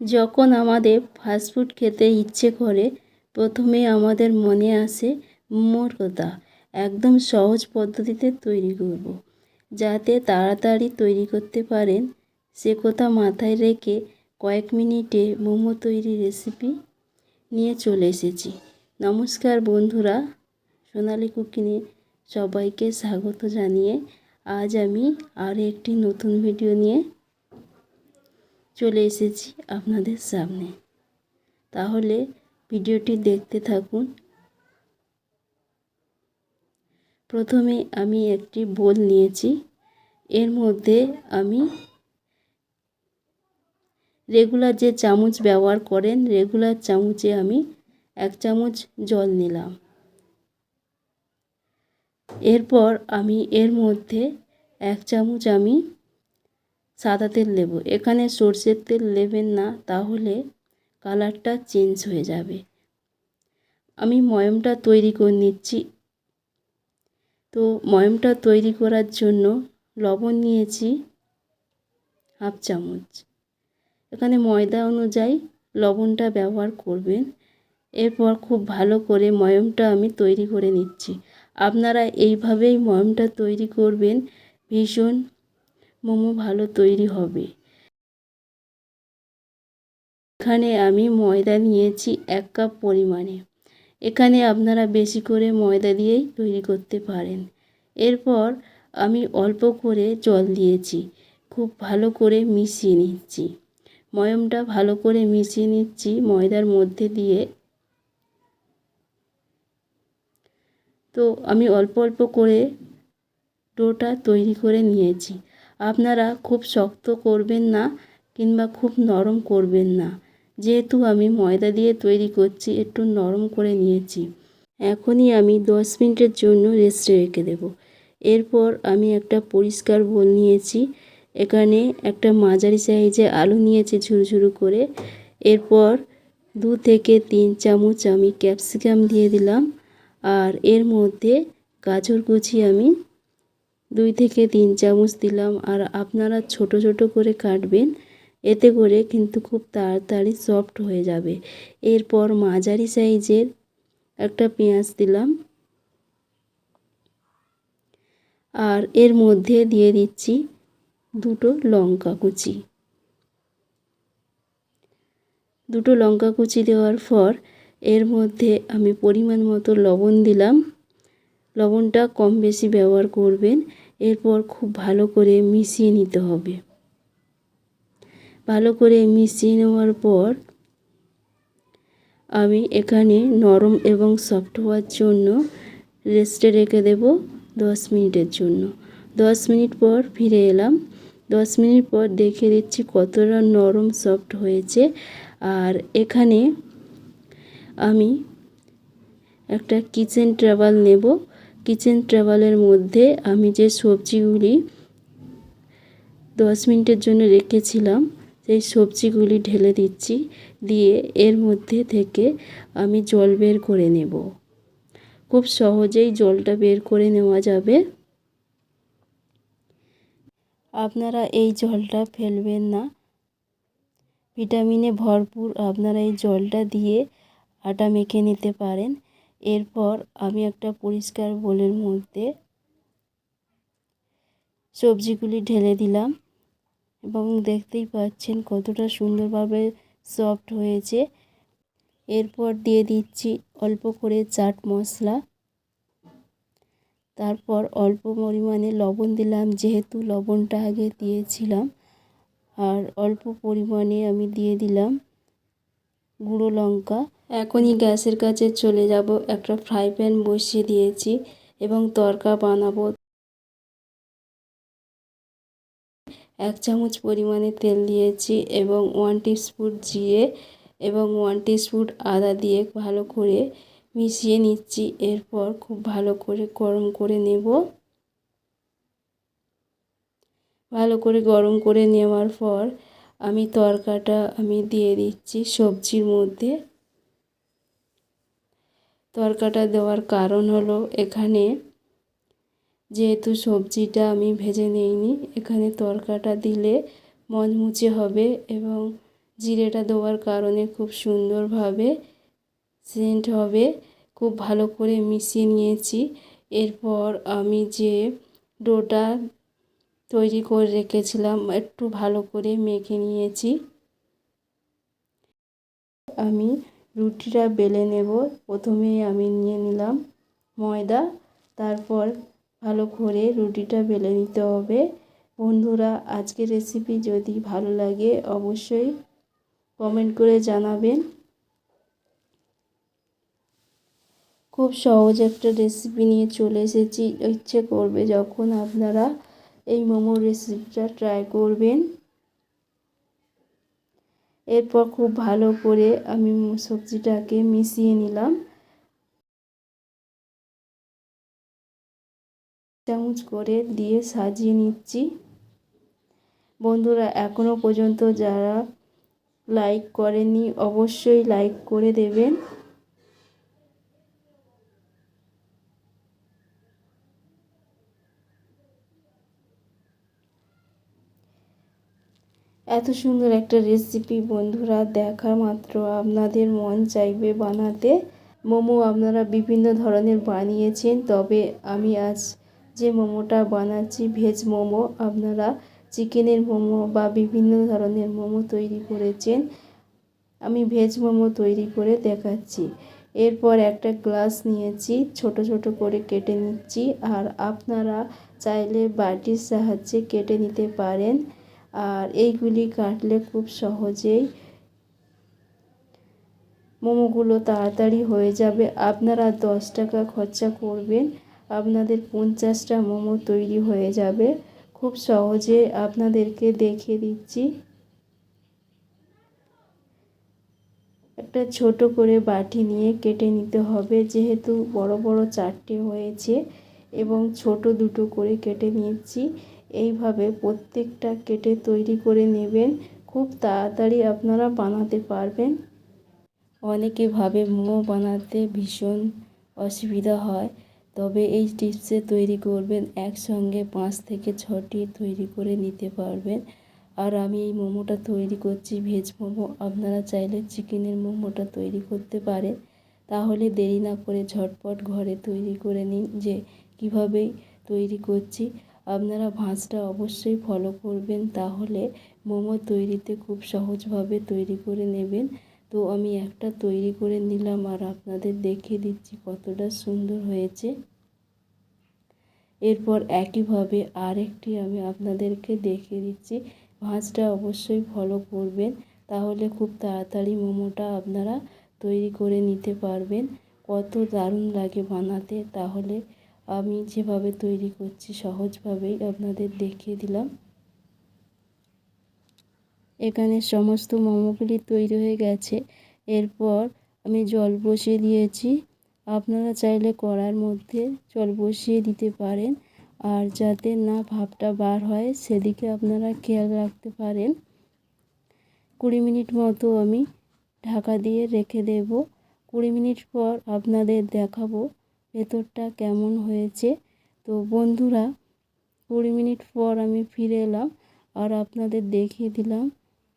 যখন আমাদের ফাস্টফুড খেতে ইচ্ছে করে প্রথমে আমাদের মনে আসে মোমোর কথা, একদম সহজ পদ্ধতিতে তৈরি করব। যাতে তাড়াতাড়ি তৈরি করতে পারেন, সে কথা মাথায় রেখে কয়েক মিনিটে মোমো তৈরি রেসিপি নিয়ে চলে এসেছি নমস্কার বন্ধুরা, সোনালি কুকিংয়ে সবাইকে স্বাগত জানিয়ে আজ আমি আর একটি নতুন ভিডিও নিয়ে চলে এসেছি আপনাদের সামনে। তাহলে ভিডিওটি দেখতে থাকুন। প্রথমে আমি একটি বোল নিয়েছি। এর মধ্যে আমি রেগুলার যে চামচ ব্যবহার করেন, রেগুলার চামচে আমি এক চামচ জল নিলাম। এরপর আমি এর মধ্যে এক চামচ আমি সাদা তেল দেব এখানে সর্ষের তেল নেবেন না, তাহলে কালারটা চেঞ্জ হয়ে যাবে। আমি ময়মটা তৈরি করে নিচ্ছি। তো ময়মটা তৈরি করার জন্য লবণ নিয়েছি হাফ চামচ। এখানে ময়দা অনুযায়ী লবণটা ব্যবহার করবেন। এরপর খুব ভালো করে ময়মটা আমি তৈরি করে নিচ্ছি। আপনারা এইভাবেই ময়মটা তৈরি করবেন ভীষণ মোমো ভালো তৈরি হবে। এখানে আমি ময়দা নিয়েছি এক কাপ পরিমাণে। এখানে আপনারা বেশি করে ময়দা দিয়েই তৈরি করতে পারেন। এরপর আমি অল্প করে জল দিয়েছি, খুব ভালো করে মিশিয়ে নিচ্ছি। ময়মটা ভালো করে মিশিয়ে নিচ্ছি ময়দার মধ্যে দিয়ে। তো আমি অল্প অল্প করে ডোটা তৈরি করে নিয়েছি। আপনারা খুব শক্ত করবেন না কিংবা খুব নরম করবেন না। যেহেতু আমি ময়দা দিয়ে তৈরি করছি, একটু নরম করে নিয়েছি। এখনই আমি দশ মিনিটের জন্য রেস্টে রেখে দেব। এরপর আমি একটা পরিষ্কার বোল নিয়েছি। এখানে একটা মাঝারি সাইজে আলু নিয়েছি ঝুরু ঝুরু করে। এরপর দু থেকে তিন চামচ আমি ক্যাপসিকাম দিয়ে দিলাম। আর এর মধ্যে গাজর কুচি আমি দুই থেকে তিন চামচ দিলাম আর আপনারা ছোট ছোট করে কাটবেন। এতে করে কিন্তু খুব তাড়াতাড়ি সফট হয়ে যাবে। এরপর মাঝারি সাইজের একটা পেঁয়াজ দিলাম। আর এর মধ্যে দিয়ে দিচ্ছি দুটো লঙ্কা কুচি। দুটো লঙ্কা কুচি দেওয়ার পর এর মধ্যে আমি পরিমাণ মতো লবণ দিলাম। লবণটা কম বেশি ব্যবহার করবেন। এরপর খুব ভালো করে মিশিয়ে নিতে হবে। ভালো করে মিশিয়ে নেওয়ার পর আমি এখানে নরম এবং সফট হওয়ার জন্য রেস্টে রেখে দেব দশ মিনিটের জন্য। দশ মিনিট পর ফিরে এলাম। দশ মিনিট পর দেখে দিচ্ছি কতটা নরম, সফট হয়েছে। আর এখানে আমি একটা কিচেন ট্রাভাল নেব। কিচেন ট্রাভেলের মধ্যে আমি যে সবজিগুলি দশ মিনিটের জন্য রেখেছিলাম, সেই সবজিগুলি ঢেলে দিচ্ছি, দিয়ে এর মধ্যে থেকে আমি জল বের করে নেব। খুব সহজেই জলটা বের করে নেওয়া যাবে। আপনারা এই জলটা ফেলবেন না। ভিটামিনে ভরপুর আপনারা এই জলটা দিয়ে আটা মেখে নিতে পারেন। এরপর আমি একটা পরিষ্কার বোলের মধ্যে সবজিগুলি ঢেলে দিলাম এবং দেখতেই পাচ্ছেন কতটা সুন্দরভাবে সফট হয়েছে। এরপর দিয়ে দিচ্ছি অল্প করে চাট মশলা। তারপর অল্প পরিমাণে লবণ দিলাম, যেহেতু লবণটা আগে দিয়েছিলাম। আর অল্প পরিমাণে আমি দিয়ে দিলাম গুঁড়ো লঙ্কা। এখনই গ্যাসের কাছে চলে যাব, একটা ফ্রাই প্যান বসিয়ে দিয়েছি এবং তরকা বানাবো। এক চামচ পরিমাণে তেল দিয়েছি এবং ওয়ান টিস্পুন জিরে এবং ওয়ান টিস্পুন আদা দিয়ে ভালো করে মিশিয়ে নিচ্ছি। এরপর খুব ভালো করে গরম করে নেব। ভালো করে গরম করে নেওয়ার পর আমি তরকাটা আমি দিয়ে দিচ্ছি সবজির মধ্যে। তরকাটা দেওয়ার কারণ হলো এখানে যেহেতু সবজিটা আমি ভেজে নিইনি, এখানে তরকাটা দিলে মচমুচে হবে এবং জিরেটা দেওয়ার কারণে খুব সুন্দরভাবে সেন্ট হবে। খুব ভালো করে মিশিয়ে নিয়েছি। এরপর আমি যে ডোটা তৈরি করে রেখেছিলাম, একটু ভালো করে মেখে নিয়েছি। আমি রুটিটা বেলে নেব। প্রথমেই আমি নিয়ে নিলাম ময়দা, তারপর ভালো করে রুটিটা বেলে নিতে হবে। বন্ধুরা, আজকের রেসিপি যদি ভালো লাগে অবশ্যই কমেন্ট করে জানাবেন। খুব সহজ একটা রেসিপি নিয়ে চলে এসেছি। ইচ্ছে করবে যখন আপনারা এই মোমোর রেসিপিটা ট্রাই করবেন। এরপর খুব ভালো করে আমি সবজিটাকে মিশিয়ে নিলাম। চামচ করে দিয়ে সাজিয়ে নিচ্ছি। বন্ধুরা এখনও পর্যন্ত যারা লাইক করেনি অবশ্যই লাইক করে দেবেন। এত সুন্দর একটা রেসিপি বন্ধুরা, দেখা মাত্র আপনাদের মন চাইবে বানাতে। মোমো আপনারা বিভিন্ন ধরনের বানিয়েছেন, তবে আমি আজ যে মোমোটা বানাচ্ছি ভেজ মোমো, আপনারা চিকেনের মোমো বা বিভিন্ন ধরনের মোমো তৈরি করেছেন, আমি ভেজ মোমো তৈরি করে দেখাচ্ছি। এরপর একটা গ্লাস নিয়েছি, ছোট ছোট করে কেটে নিচ্ছি, আর আপনারা চাইলে বাটির সাহায্যে কেটে নিতে পারেন। আর এইগুলি কাটলে খুব সহজেই মোমোগুলো তাড়াতাড়ি হয়ে যাবে। আপনারা দশ টাকা খরচা করবেন, আপনাদের পঞ্চাশটা মোমো তৈরি হয়ে যাবে। খুব সহজে আপনাদেরকে দেখিয়ে দিচ্ছি। একটা ছোট করে বাটি নিয়ে কেটে নিতে হবে, যেহেতু বড় বড় চারটে হয়েছে, এবং ছোট দুটো করে কেটে নিয়েছি এইভাবে প্রত্যেকটা কেটে তৈরি করে নেবেন। খুব তাড়াতাড়ি আপনারা বানাতে পারবেন। অনেকে ভাবে মোমো বানাতে ভীষণ অসুবিধা হয়, তবে এই টিপসে তৈরি করবেন, একসঙ্গে পাঁচ থেকে ছটি তৈরি করে নিতে পারবেন। আর আমি এই মোমোটা তৈরি করছি, ভেজ মোমো। আপনারা চাইলে চিকেনের মোমোটা তৈরি করতে পারেন। তাহলে দেরি না করে ঝটপট ঘরে তৈরি করে নিন যে কীভাবেই তৈরি করছি। আপনারা ভাঁজটা অবশ্যই ফলো করবেন, তাহলে মোমো তৈরিতে খুব সহজভাবে তৈরি করে নেবেন। তো আমি একটা তৈরি করে নিলাম আর আপনাদের দেখিয়ে দিচ্ছি কতটা সুন্দর হয়েছে। এরপর একইভাবে আরেকটি আমি আপনাদেরকে দেখিয়ে দিচ্ছি। ভাঁজটা অবশ্যই ফলো করবেন, তাহলে খুব তাড়াতাড়ি মোমোটা আপনারা তৈরি করে নিতে পারবেন। কত দারুণ লাগে বানাতে, তাহলে আমি যেভাবে তৈরি করছি সহজভাবেই আপনাদের দেখিয়ে দিলাম। এখানে সমস্ত মোমোগুলি তৈরি হয়ে গেছে। এরপর আমি জল বসিয়ে দিয়েছি। আপনারা চাইলে কড়ার মধ্যে জল বসিয়ে দিতে পারেন আর যাতে না ভাপটা বার হয় সেদিকে আপনারা খেয়াল রাখতে পারেন। কুড়ি মিনিট মতো আমি ঢাকা দিয়ে রেখে দেব। কুড়ি মিনিট পর আপনাদের দেখাবো ভেতরটা কেমন হয়েছে? তো বন্ধুরা, কুড়ি মিনিট পর আমি ফিরে এলাম আর আপনাদের দেখিয়ে দিলাম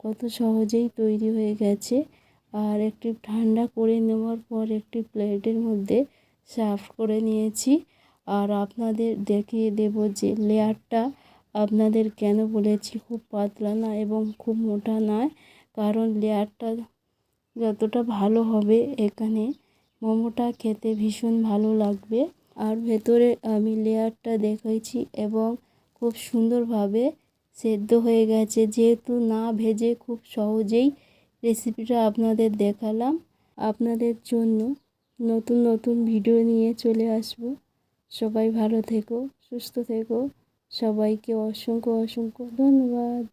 কত সহজেই তৈরি হয়ে গেছে। আর একটি ঠান্ডা করে নেওয়ার পর একটি প্লেটের মধ্যে সার্ভ করে নিয়েছি। আর আপনাদের দেখিয়ে দেব যে লেয়ারটা আপনাদের কেন বলেছি, খুব পাতলা না এবং খুব মোটা নয়, কারণ লেয়ারটা যতটা ভালো হবে এখানে মোমোটা খেতে ভীষণ ভালো লাগবে। আর ভেতরে আমি লেয়ারটা দেখাইছি এবং খুব সুন্দরভাবে সেদ্ধ হয়ে গেছে। যেহেতু না ভেজে খুব সহজেই রেসিপিটা আপনাদের দেখালাম, আপনাদের জন্য নতুন নতুন ভিডিও নিয়ে চলে আসব। সবাই ভালো থেকো, সুস্থ থেকো। সবাইকে অসংখ্য অসংখ্য ধন্যবাদ।